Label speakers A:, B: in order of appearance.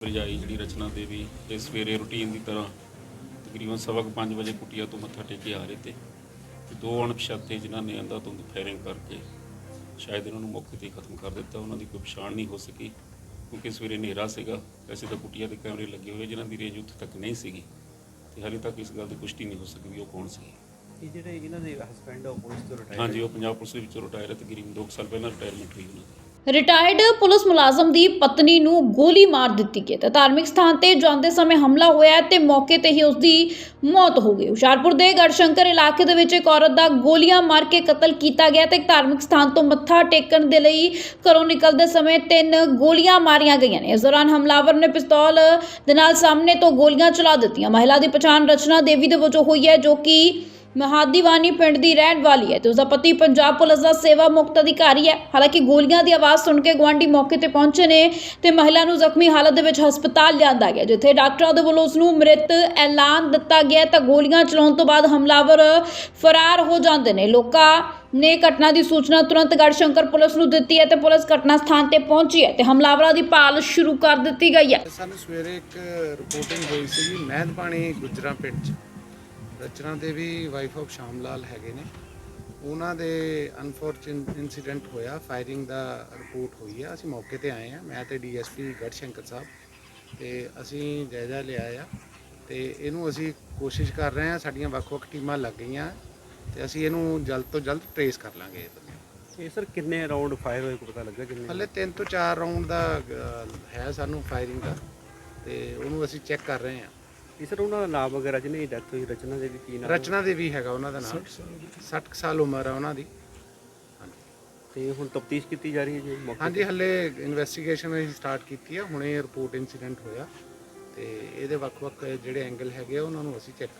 A: ਭਰਜਾਈ ਜਿਹੜੀ ਰਚਨਾ ਦੇਵੀ ਇਹ ਸਵੇਰੇ ਰੁਟੀਨ ਦੀ ਤਰ੍ਹਾਂ ਤਕਰੀਬਨ ਸਵਾ ਕੁ ਪੰਜ ਵਜੇ ਕੁਟੀਆ ਤੋਂ ਮੱਥਾ ਟੇਕ ਕੇ ਆ ਰਹੇ ਤੇ ਤੇ ਦੋ ਅਣਪਛਾਤੇ ਜਿਨ੍ਹਾਂ ਨੇ ਅੰਦਾ ਤੋਂ ਫਾਇਰਿੰਗ ਕਰਕੇ ਸ਼ਾਇਦ ਇਹਨਾਂ ਨੂੰ ਮੌਕੇ ਤੇ ਖਤਮ ਕਰ ਦਿੱਤਾ ਉਹਨਾਂ ਦੀ ਕੋਈ ਪਛਾਣ ਨਹੀਂ ਹੋ ਸਕੀ ਕਿਉਂਕਿ ਸਵੇਰੇ ਹਨੇਰਾ ਸੀਗਾ ਵੈਸੇ ਤਾਂ ਕੁਟੀਆ ਦੇ ਕੈਮਰੇ ਲੱਗੇ ਹੋਏ ਜਿਨ੍ਹਾਂ ਦੀ ਰੇਂਜ ਉੱਥੇ ਤੱਕ ਨਹੀਂ ਸੀਗੀ ਤੇ ਹਾਲੇ ਤੱਕ ਇਸ ਗੱਲ ਦੀ ਪੁਸ਼ਟੀ ਨਹੀਂ ਹੋ ਸਕੀ ਵੀ ਉਹ ਕੌਣ ਸੀ।
B: ਇਹ ਜਿਹੜੇ ਇਹਨਾਂ ਦੇ ਹਸਬੰਡ ਆ ਉਹ ਪੁਲਿਸ ਤੋਂ ਰਿਟਾਇਰ
A: ਹਾਂਜੀ ਉਹ ਪੰਜਾਬ ਪੁਲਿਸ ਦੇ ਵਿੱਚੋਂ ਰਿਟਾਇਰ ਹੈ ਤਕਰੀਬਨ 2 ਸਾਲ ਪਹਿਲਾਂ ਰਿਟਾਇਰਮੈਂਟ ਹੋਈ ਉਹਨਾਂ ਦੀ।
C: ਰਿਟਾਇਰਡ ਪੁਲਿਸ ਮੁਲਾਜ਼ਮ ਦੀ ਪਤਨੀ ਨੂੰ ਗੋਲੀ ਮਾਰ ਦਿੱਤੀ ਗਈ ਤੇ ਧਾਰਮਿਕ ਸਥਾਨ ਤੇ ਜਾਂਦੇ ਸਮੇਂ ਹਮਲਾ ਹੋਇਆ ਤੇ ਮੌਕੇ ਤੇ ਹੀ ਉਸ ਦੀ ਮੌਤ ਹੋ ਗਈ। ਹੁਸ਼ਿਆਰਪੁਰ ਦੇ ਗੜਸ਼ੰਕਰ ਇਲਾਕੇ ਦੇ ਵਿੱਚ ਇੱਕ ਔਰਤ ਦਾ ਗੋਲੀਆਂ ਮਾਰ ਕੇ ਕਤਲ ਕੀਤਾ ਗਿਆ ਤੇ ਇੱਕ ਧਾਰਮਿਕ ਸਥਾਨ ਤੋਂ ਮੱਥਾ ਟੇਕਣ ਦੇ ਲਈ ਘਰੋਂ ਨਿਕਲਦੇ ਸਮੇਂ ਤਿੰਨ ਗੋਲੀਆਂ ਮਾਰੀਆਂ ਗਈਆਂ ਨੇ। ਇਸ ਦੌਰਾਨ ਹਮਲਾਵਰ ਨੇ ਪਿਸਤੌਲ ਦੇ ਨਾਲ ਸਾਹਮਣੇ ਤੋਂ ਗੋਲੀਆਂ ਚਲਾ ਦਿੱਤੀਆਂ। ਮਹਿਲਾ ਦੀ ਪਛਾਣ ਰਚਨਾ ਦੇਵੀ ਦੇ ਵਜੋਂ ਹੋਈ ਹੈ ਜੋ ਕਿ ਮਹਾਦੀਵਾਨੀ ਪਿੰਡ ਦੀ ਰਹਿਣ ਵਾਲੀ ਹੈ ਤੇ ਉਸਦਾ ਪਤੀ ਪੰਜਾਬ ਪੁਲਿਸ ਦਾ ਸੇਵਾ ਮੁਕਤ ਅਧਿਕਾਰੀ ਹੈ। ਹਾਲਾਂਕਿ ਗੋਲੀਆਂ ਦੀ ਆਵਾਜ਼ ਸੁਣ ਕੇ ਗੁਆਂਢੀ ਮੌਕੇ ਤੇ ਪਹੁੰਚੇ ਨੇ ਤੇ ਮਹਿਲਾ ਨੂੰ ਜ਼ਖਮੀ ਹਾਲਤ ਦੇ ਵਿੱਚ ਹਸਪਤਾਲ ਲਿਆਂਦਾ ਗਿਆ, ਜਿੱਥੇ ਡਾਕਟਰਾਂ ਦੇ ਵੱਲੋਂ ਉਸ ਨੂੰ ਮ੍ਰਿਤ ਐਲਾਨ ਦਿੱਤਾ ਗਿਆ ਤਾਂ ਗੋਲੀਆਂ ਚਲਾਉਣ ਤੋਂ ਬਾਅਦ ਹਮਲਾਵਰ ਫਰਾਰ ਹੋ ਜਾਂਦੇ ਨੇ। ਲੋਕਾਂ ਨੇ ਘਟਨਾ ਦੀ ਸੂਚਨਾ ਤੁਰੰਤ ਗੜਸ਼ੰਕਰ ਪੁਲਿਸ ਨੂੰ ਦਿੱਤੀ ਹੈ ਤੇ ਪੁਲਿਸ ਘਟਨਾ ਸਥਾਨ ਤੇ ਪਹੁੰਚੀ ਹੈ ਤੇ ਹਮਲਾਵਰਾਂ ਦੀ ਭਾਲ ਸ਼ੁਰੂ ਕਰ ਦਿੱਤੀ ਗਈ ਹੈ।
D: ਸਾਨੂੰ ਸਵੇਰੇ ਇੱਕ ਰਿਪੋਰਟਿੰਗ ਹੋਈ ਸੀ ਮਹਿਦ ਗੁਜਰਾ ਪਿੰਡ ਚ। ਰਚਨਾ ਦੇਵੀ ਵਾਈਫ ਆਫ ਸ਼ਾਮ ਲਾਲ ਹੈਗੇ ਨੇ। ਉਹਨਾਂ ਦੇ ਅਨਫੋਰਚੂਨੇਟ ਇਨਸੀਡੈਂਟ ਹੋਇਆ ਫਾਇਰਿੰਗ ਦਾ ਰਿਪੋਰਟ ਹੋਈ ਆ। ਅਸੀਂ ਮੌਕੇ ਤੇ ਆਏ ਆ। ਮੈਂ ਤੇ ਡੀਐਸਪੀ ਗੜਸ਼ੰਕਰ ਸਾਹਿਬ ਤੇ ਅਸੀਂ ਜਾਇਜ਼ਾ ਲਿਆ ਆ ਤੇ ਇਹਨੂੰ ਅਸੀਂ ਕੋਸ਼ਿਸ਼ ਕਰ ਰਹੇ ਆ ਸਾਡੀਆਂ ਵੱਖ-ਵੱਖ ਟੀਮਾਂ ਲੱਗ ਗਈਆਂ ਤੇ ਅਸੀਂ ਇਹਨੂੰ ਜਲਦ ਤੋਂ ਜਲਦ ਟ੍ਰੇਸ ਕਰ ਲਾਂਗੇ ਇਹ
B: ਸਰ ਕਿੰਨੇ ਰਾਉਂਡ ਫਾਇਰ ਹੋਏ ਕੋਈ ਪਤਾ ਲੱਗਾ ਕਿੰਨੇ?
D: ਹਲੇ 3 ਤੋਂ 4 ਰਾਉਂਡ ਦਾ ਹੈ ਸਾਨੂੰ ਫਾਇਰਿੰਗ ਦਾ ਤੇ ਉਹਨੂੰ ਅਸੀਂ ਚੈੱਕ ਕਰ ਰਹੇ ਆ।
B: ਇਹ ਸਰ ਉਹਨਾਂ ਦਾ ਨਾਮ ਵਗੈਰਾ ਜਿਹਨੇ ਡੈਥ ਹੋਈ ਰਚਨਾ ਦੇ ਵੀ ਕੀ ਨਾਮ?
D: ਰਚਨਾ ਦੇਵੀ ਹੈਗਾ ਉਹਨਾਂ ਦਾ ਨਾਮ। 60 ਕੁ ਸਾਲ ਉਮਰ ਹੈ ਉਹਨਾਂ ਦੀ।
B: ਤੇ ਹੁਣ ਤਫਤੀਸ਼ ਕੀਤੀ ਜਾ ਰਹੀ ਹੈ ਜੀ ਮੌਕੇ
D: ਹਾਂਜੀ ਹੱਲੇ ਇਨਵੈਸਟੀਗੇਸ਼ਨ ਅਸੀਂ ਸਟਾਰਟ ਕੀਤੀ ਹੈ ਹੁਣੇ ਰਿਪੋਰਟ ਇਨਸੀਡੈਂਟ ਹੋਇਆ। ਤੇ ਇਹਦੇ ਵੱਖ-ਵੱਖ ਜਿਹੜੇ ਐਂਗਲ ਹੈਗੇ ਆ, ਉਹਨਾਂ ਨੂੰ ਅਸੀਂ ਚੈੱਕ ਕਰ